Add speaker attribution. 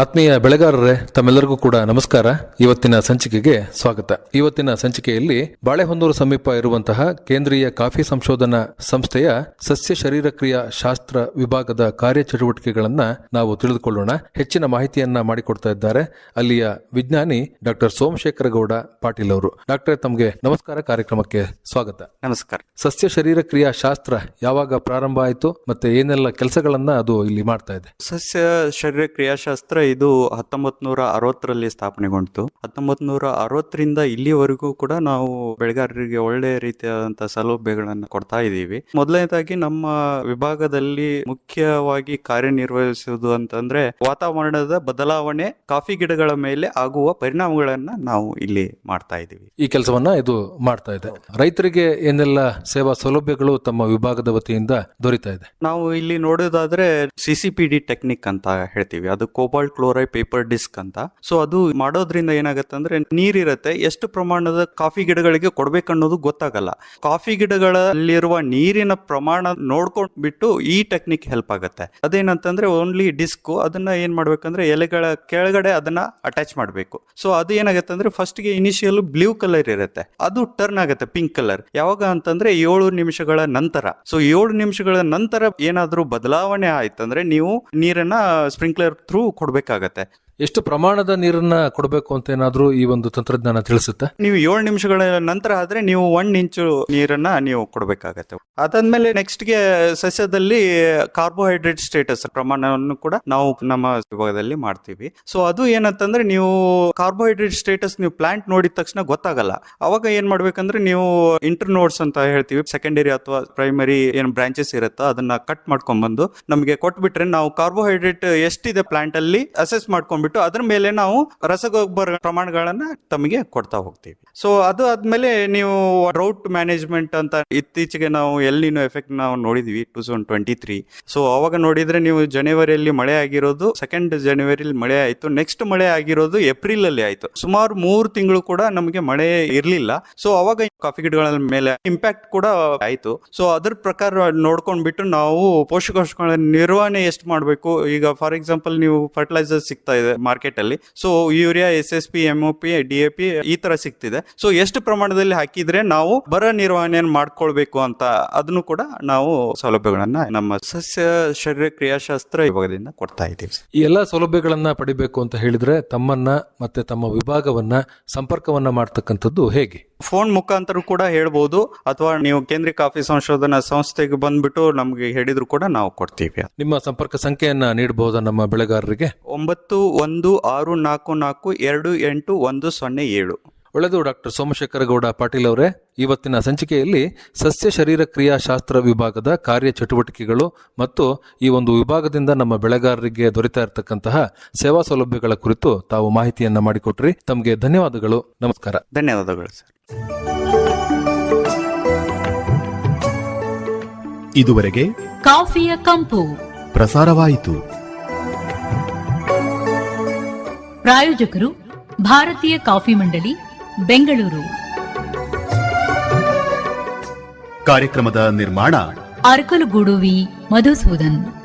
Speaker 1: ಆತ್ಮೀಯ ಬೆಳೆಗಾರರೇ ತಮ್ಮೆಲ್ಲರಿಗೂ ಕೂಡ ನಮಸ್ಕಾರ. ಇವತ್ತಿನ ಸಂಚಿಕೆಗೆ ಸ್ವಾಗತ. ಇವತ್ತಿನ ಸಂಚಿಕೆಯಲ್ಲಿ ಬಾಳೆಹೊನ್ನೂರು ಸಮೀಪ ಇರುವಂತಹ ಕೇಂದ್ರೀಯ ಕಾಫಿ ಸಂಶೋಧನಾ ಸಂಸ್ಥೆಯ ಸಸ್ಯ ಶರೀರ ಕ್ರಿಯಾ ಶಾಸ್ತ್ರ ವಿಭಾಗದ ಕಾರ್ಯಚಟುವಟಿಕೆಗಳನ್ನ ನಾವು ತಿಳಿದುಕೊಳ್ಳೋಣ. ಹೆಚ್ಚಿನ ಮಾಹಿತಿಯನ್ನ ಮಾಡಿಕೊಡ್ತಾ ಇದ್ದಾರೆ ಅಲ್ಲಿಯ ವಿಜ್ಞಾನಿ ಡಾಕ್ಟರ್ ಸೋಮಶೇಖರ ಗೌಡ ಪಾಟೀಲ್ ಅವರು. ಡಾಕ್ಟರ್ ತಮಗೆ ನಮಸ್ಕಾರ. ಕಾರ್ಯಕ್ರಮಕ್ಕೆ ಸ್ವಾಗತ.
Speaker 2: ನಮಸ್ಕಾರ.
Speaker 1: ಸಸ್ಯ ಶರೀರ ಕ್ರಿಯಾ ಶಾಸ್ತ್ರ ಯಾವಾಗ ಪ್ರಾರಂಭ ಆಯಿತು ಮತ್ತೆ ಏನೆಲ್ಲ ಕೆಲಸಗಳನ್ನ ಅದು ಇಲ್ಲಿ ಮಾಡ್ತಾ ಇದೆ?
Speaker 2: ಸಸ್ಯ ಶರೀರ ಕ್ರಿಯಾಶಾಸ್ತ್ರ ಇದು ಹತ್ತೊಂಬತ್ ನೂರ ಅರವತ್ತರಲ್ಲಿ ಸ್ಥಾಪನೆಗೊಂಡಿತು. ಹತ್ತೊಂಬತ್ ನೂರ ಅರವತ್ತರಿಂದ ಇಲ್ಲಿವರೆಗೂ ಕೂಡ ನಾವು ಬೆಳೆಗಾರರಿಗೆ ಒಳ್ಳೆ ರೀತಿಯಾದಂತಹ ಸೌಲಭ್ಯಗಳನ್ನು ಕೊಡ್ತಾ ಇದ್ದೀವಿ. ಮೊದಲನೇದಾಗಿ ನಮ್ಮ ವಿಭಾಗದಲ್ಲಿ ಮುಖ್ಯವಾಗಿ ಕಾರ್ಯನಿರ್ವಹಿಸುವುದು ಅಂತಂದ್ರೆ ವಾತಾವರಣದ ಬದಲಾವಣೆ ಕಾಫಿ ಗಿಡಗಳ ಮೇಲೆ ಆಗುವ ಪರಿಣಾಮಗಳನ್ನ ನಾವು ಇಲ್ಲಿ ಮಾಡ್ತಾ ಇದ್ದೀವಿ.
Speaker 1: ಈ ಕೆಲಸವನ್ನ ಇದು ಮಾಡ್ತಾ ಇದೆ. ರೈತರಿಗೆ ಏನೆಲ್ಲ ಸೇವಾ ಸೌಲಭ್ಯಗಳು ತಮ್ಮ ವಿಭಾಗದ ವತಿಯಿಂದ ದೊರೀತಾ ಇದೆ?
Speaker 2: ನಾವು ಇಲ್ಲಿ ನೋಡೋದಾದ್ರೆ C C P D technique ಅಂತ ಹೇಳ್ತೀವಿ. ಅದು ಕೋಬಾಲ್ಟ್ ಕ್ಲೋರೈಡ್ ಪೇಪರ್ ಡಿಸ್ಕ್ ಅಂತ. ಸೊ ಅದು ಮಾಡೋದ್ರಿಂದ ಏನಾಗುತ್ತೆ ಅಂದ್ರೆ ನೀರಿರುತ್ತೆ. ಎಷ್ಟು ಪ್ರಮಾಣದ ಕಾಫಿ ಗಿಡಗಳಿಗೆ ಕೊಡ್ಬೇಕನ್ನೋದು ಗೊತ್ತಾಗಲ್ಲ. ಕಾಫಿ ಗಿಡಗಳಲ್ಲಿರುವ ನೀರಿನ ಪ್ರಮಾಣ ನೋಡ್ಕೊಂಡ್ಬಿಟ್ಟು ಈ ಟೆಕ್ನಿಕ್ ಹೆಲ್ಪ್ ಆಗುತ್ತೆ. ಅದೇನಂತಂದ್ರೆ ಓನ್ಲಿ ಡಿಸ್ಕ್, ಅದನ್ನ ಏನ್ ಮಾಡ್ಬೇಕಂದ್ರೆ ಎಲೆಗಳ ಕೆಳಗಡೆ ಅದನ್ನ ಅಟ್ಯಾಚ್ ಮಾಡಬೇಕು. ಸೊ ಅದು ಏನಾಗುತ್ತೆ ಅಂದ್ರೆ ಫಸ್ಟ್ಗೆ ಇನಿಷಿಯಲ್ ಬ್ಲೂ ಕಲರ್ ಇರುತ್ತೆ. ಅದು ಟರ್ನ್ ಆಗುತ್ತೆ, ಪಿಂಕ್ ಕಲರ್. ಯಾವಾಗ ಅಂತಂದ್ರೆ ಏಳು ನಿಮಿಷಗಳ ನಂತರ. ಸೊ ಏಳು ನಿಮಿಷಗಳ ನಂತರ ಏನಾದ್ರೂ ಬದಲಾವಣೆ ಆಯ್ತಂದ್ರೆ ನೀವು ನೀರನ್ನ ಸ್ಪ್ರಿಂಕ್ಲರ್ ಥ್ರೂ ಕೊಡ್ಬೇಕಾಗತ್ತೆ
Speaker 1: ಎಷ್ಟು ಪ್ರಮಾಣದ ನೀರನ್ನ ಕೊಡಬೇಕು ಅಂತ ಏನಾದ್ರೂ ಈ ಒಂದು ತಂತ್ರಜ್ಞಾನ ತಿಳಿಸುತ್ತೆ?
Speaker 2: ನೀವು ಏಳು ನಿಮಿಷಗಳ ನಂತರ ಆದ್ರೆ ನೀವು ಒನ್ ಇಂಚು ನೀರನ್ನ ನೀವು ಕೊಡಬೇಕಾಗತ್ತೆ. ಅದಾದ್ಮೇಲೆ ನೆಕ್ಸ್ಟ್ಗೆ ಸಸ್ಯದಲ್ಲಿ ಕಾರ್ಬೋಹೈಡ್ರೇಟ್ ಸ್ಟೇಟಸ್ ಪ್ರಮಾಣವನ್ನು ಕೂಡ ನಾವು ನಮ್ಮ ವಿಭಾಗದಲ್ಲಿ ಮಾಡ್ತೀವಿ. ಸೊ ಅದು ಏನಂತಂದ್ರೆ ನೀವು ಕಾರ್ಬೋಹೈಡ್ರೇಟ್ ಸ್ಟೇಟಸ್ ನೀವು ಪ್ಲಾಂಟ್ ನೋಡಿದ ತಕ್ಷಣ ಗೊತ್ತಾಗಲ್ಲ. ಅವಾಗ ಏನ್ ಮಾಡ್ಬೇಕಂದ್ರೆ ನೀವು ಇಂಟರ್ ನೋಡ್ಸ್ ಅಂತ ಹೇಳ್ತೀವಿ. ಸೆಕೆಂಡರಿ ಅಥವಾ ಪ್ರೈಮರಿ ಏನ್ ಬ್ರಾಂಚಸ್ ಇರುತ್ತೋ ಅದನ್ನ ಕಟ್ ಮಾಡ್ಕೊಂಡ್ ಬಂದು ನಮಗೆ ಕೊಟ್ಬಿಟ್ರೆ ನಾವು ಕಾರ್ಬೋಹೈಡ್ರೇಟ್ ಎಷ್ಟಿದೆ ಪ್ಲಾಂಟ್ ಅಲ್ಲಿ ಅಸೆಸ್ ಮಾಡ್ಕೊಂಡ್ಬಿಟ್ಟು ಅದ್ರ ಮೇಲೆ ನಾವು ರಸಗೊಬ್ಬರ ಪ್ರಮಾಣಗಳನ್ನ ತಮಗೆ ಕೊಡ್ತಾ ಹೋಗ್ತೀವಿ. ಸೊ ಅದು ಆದ್ಮೇಲೆ ನೀವು ರೌಟ್ ಮ್ಯಾನೇಜ್ಮೆಂಟ್ ಅಂತ ಇತ್ತೀಚೆಗೆ ನಾವು ಎಲ್ಲಿನೋ ಎಫೆಕ್ಟ್ ನಾವು ನೋಡಿದ್ವಿ two thousand twenty three so ಅವಾಗ ನೋಡಿದ್ರೆ ನೀವು ಜನವರಿಯಲ್ಲಿ ಮಳೆ ಆಗಿರೋದು ಸೆಕೆಂಡ್ ಜನವರಿಲಿ ಮಳೆ ಆಯಿತು ನೆಕ್ಸ್ಟ್ ಮಳೆ ಆಗಿರೋದು ಏಪ್ರಿಲ್ ಅಲ್ಲಿ ಆಯ್ತು. ಸುಮಾರು ಮೂರು ತಿಂಗಳು ಕೂಡ ನಮಗೆ ಮಳೆ ಇರ್ಲಿಲ್ಲ. ಸೊ ಅವಾಗ ಕಾಫಿ ಗಿಡಗಳ ಮೇಲೆ ಇಂಪ್ಯಾಕ್ಟ್ ಕೂಡ ಆಯ್ತು. ಸೊ ಅದ್ರ ಪ್ರಕಾರ ನೋಡ್ಕೊಂಡ್ಬಿಟ್ಟು ನಾವು ಪೋಷಕಾಂಶಗಳ ನಿರ್ವಹಣೆ ಎಷ್ಟು ಮಾಡಬೇಕು? ಈಗ ಫಾರ್ ಎಕ್ಸಾಂಪಲ್ ನೀವು ಫರ್ಟಿಲೈಸರ್ ಸಿಗ್ತಾ ಇದೆ. ಮಾರ್ಕೆಟ್ ಅಲ್ಲಿ. So urea S S P M P D A P ಈ ತರ ಸಿಗ್ತಿದೆ. ಸೊ ಎಷ್ಟು ಪ್ರಮಾಣದಲ್ಲಿ ಹಾಕಿದ್ರೆ ನಾವು ಬರ ನಿರ್ವಹಣೆಯನ್ನು ಮಾಡ್ಕೊಳ್ಬೇಕು ಅಂತ ಅದನ್ನು ಕೂಡ ನಾವು ಸೌಲಭ್ಯಗಳನ್ನ ನಮ್ಮ ಸಸ್ಯ ಶರೀರ ಕ್ರಿಯಾಶಾಸ್ತ್ರ ವಿಭಾಗದಿಂದ ಕೊಡ್ತಾ ಇದ್ದೀವಿ.
Speaker 1: ಈ ಎಲ್ಲಾ ಸೌಲಭ್ಯಗಳನ್ನ ಪಡಿಬೇಕು ಅಂತ ಹೇಳಿದ್ರೆ ತಮ್ಮನ್ನ ಮತ್ತೆ ತಮ್ಮ ವಿಭಾಗವನ್ನ ಸಂಪರ್ಕವನ್ನ ಮಾಡ್ತಕ್ಕಂಥದ್ದು ಹೇಗೆ?
Speaker 2: ಫೋನ್ ಮುಖಾಂತರ ಕೂಡ ಹೇಳ್ಬೋದು. ಅಥವಾ ನೀವು ಕೇಂದ್ರೀಯ ಕಾಫಿ ಸಂಶೋಧನಾ ಸಂಸ್ಥೆಗೆ ಬಂದ್ಬಿಟ್ಟು ನಮ್ಗೆ ಹೇಳಿದ್ರು ಕೂಡ ನಾವು ಕೊಡ್ತೀವಿ.
Speaker 1: ನಿಮ್ಮ ಸಂಪರ್ಕ ಸಂಖ್ಯೆಯನ್ನ ನೀಡಬಹುದಾ ನಮ್ಮ ಬೆಳೆಗಾರರಿಗೆ?
Speaker 2: ಒಂಬತ್ತು ಒಂದು ಆರು ನಾಲ್ಕು ನಾಲ್ಕು ಎರಡು ಎಂಟು ಒಂದು ಸೊನ್ನೆ ಏಳು.
Speaker 1: ಒಳ್ಳೆಯದು ಡಾಕ್ಟರ್ ಸೋಮಶೇಖರ ಗೌಡ ಪಾಟೀಲ್ ಅವರೇ ಇವತ್ತಿನ ಸಂಚಿಕೆಯಲ್ಲಿ ಸಸ್ಯ ಶರೀರ ಕ್ರಿಯಾಶಾಸ್ತ್ರ ವಿಭಾಗದ ಕಾರ್ಯ ಚಟುವಟಿಕೆಗಳು ಮತ್ತು ಈ ಒಂದು ವಿಭಾಗದಿಂದ ನಮ್ಮ ಬೆಳೆಗಾರರಿಗೆ ದೊರೆತಾ ಇರತಕ್ಕಂತಹ ಸೇವಾ ಸೌಲಭ್ಯಗಳ ಕುರಿತು ತಾವು ಮಾಹಿತಿಯನ್ನ ಮಾಡಿಕೊಟ್ರಿ. ತಮಗೆ ಧನ್ಯವಾದಗಳು. ನಮಸ್ಕಾರ.
Speaker 2: ಧನ್ಯವಾದಗಳು ಸರ್.
Speaker 3: ಇದುವರೆಗೆ
Speaker 4: ಕಾಫಿಯ ಕಂಪು.
Speaker 3: ಪ್ರಸಾರವಾಯಿತು.
Speaker 4: ಪ್ರಾಯೋಜಕರು ಭಾರತೀಯ ಕಾಫಿ ಮಂಡಳಿ ಬೆಂಗಳೂರು.
Speaker 3: ಕಾರ್ಯಕ್ರಮದ ನಿರ್ಮಾಣ
Speaker 4: ಅರಕಲುಗೂಡು ವಿ. ಮಧುಸೂದನ್.